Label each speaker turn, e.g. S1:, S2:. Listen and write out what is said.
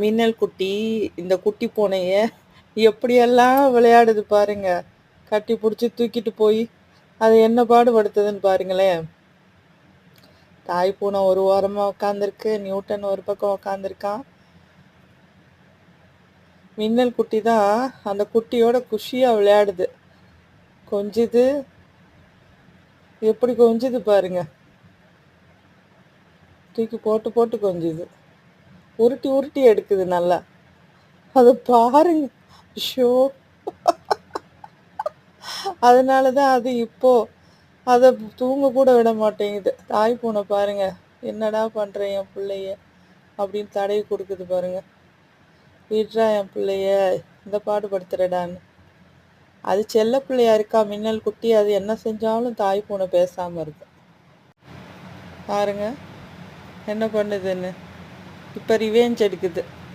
S1: மின்னல் குட்டி இந்த குட்டி பூனைய எப்படியெல்லாம் விளையாடுது பாருங்க. கட்டி பிடிச்சி தூக்கிட்டு போய் அது என்ன பாடுபடுத்துதுன்னு பாருங்களேன். தாய் பூனை ஒரு ஓரமாக உட்காந்துருக்கு நியூட்டன் ஒரு பக்கம் உட்காந்துருக்கான் மின்னல் குட்டி தான் அந்த குட்டியோட குஷியாக விளையாடுது. கொஞ்சுது எப்படி கொஞ்சுது பாருங்க. தூக்கி போட்டு போட்டு கொஞ்சுது. உருட்டி உருட்டி எடுக்குது நல்லா. அதை பாருங்க. ஷோ அதனால தான் அது இப்போ அதை தூங்க கூட விட மாட்டேங்குது. தாய் பூனை பாருங்க. என்னடா பண்ணுறேன் என் பிள்ளைய? அப்படின்னு தடவி கொடுக்குது பாருங்க. விட்றா என் பிள்ளைய? இந்த பாடுபடுத்துறடான்னு அது செல்ல பிள்ளையா இருக்கா? மின்னல் குட்டி அது என்ன செஞ்சாலும் தாய் பூனை பேசாமல் இருக்கு. பாருங்க. என்ன பண்ணுதுன்னு? இப்போ ரிவேஞ்ச் எடுக்குது.